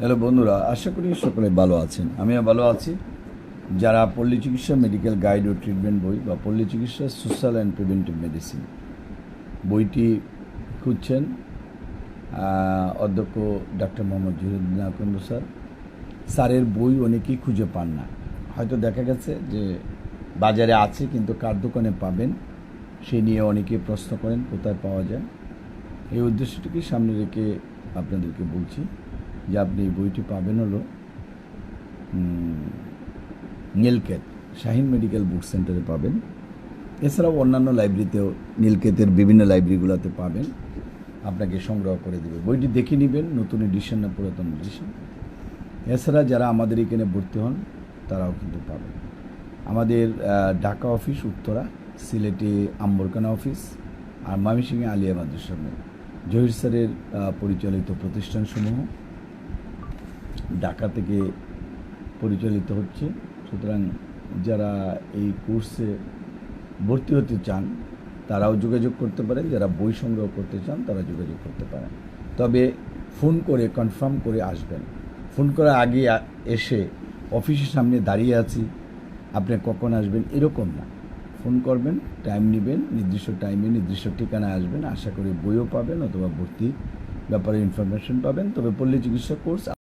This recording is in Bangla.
হ্যালো বন্ধুরা, আশা করি সকলে ভালো আছেন। আমিও ভালো আছি। যারা পল্লী চিকিৎসা মেডিকেল গাইড ও ট্রিটমেন্ট বই বা পল্লী চিকিৎসা সোশ্যাল অ্যান্ড প্রিভেন্টিভ মেডিসিন বইটি খুঁজছেন অধ্যক্ষ ডাক্তার মোহাম্মদ জহিরুদ্দিন আকন্দ স্যার। স্যারের বই অনেকেই খুঁজে পান না। হয়তো দেখা গেছে যে বাজারে আছে, কিন্তু কার দোকানে পাবেন, সে নিয়ে অনেকে প্রশ্ন করেন, কোথায় পাওয়া যায়। এই উদ্দেশ্যটিকে সামনে রেখে আপনাদেরকে বলছি। যে আপনি এই বইটি পাবেন হলো নীলকেত শাহিন মেডিকেল বুক সেন্টারে পাবেন। এছাড়াও অন্যান্য লাইব্রেরিতেও নীলকেতের বিভিন্ন লাইব্রেরিগুলোতে পাবেন। আপনাকে সংগ্রহ করে দেবে। বইটি দেখে নেবেন, নতুন এডিশন না পুরাতন এডিশন এছাড়া যারা আমাদের এখানে ভর্তি হন, তারাও কিন্তু পাবেন। আমাদের ঢাকা অফিস, উত্তরা, সিলেটে আম্বরকানা অফিস, আর ময়মনসিংহে আলিয়া মাদ্রাসা জহির স্যারের পরিচালিত প্রতিষ্ঠানসমূহ। ঢাকা থেকে পরিচালিত হচ্ছে। সুতরাং যারা এই কোর্সে ভর্তি হতে চান, তারাও যোগাযোগ করতে পারেন। যারা বই সংগ্রহ করতে চান, তারা যোগাযোগ করতে পারেন। তবে ফোন করে, কনফার্ম করে আসবেন। ফোন করার আগে এসে অফিসের সামনে দাঁড়িয়ে আছি। আপনি কখন আসবেন এরকম না। ফোন করবেন, টাইম নেবেন, নির্দিষ্ট টাইমে, নির্দিষ্ট ঠিকানায় আসবেন। আশা করি বইও পাবেন অথবা ভর্তি ব্যাপারে ইনফরমেশন পাবেন। তবে পল্লী চিকিৎসা কোর্স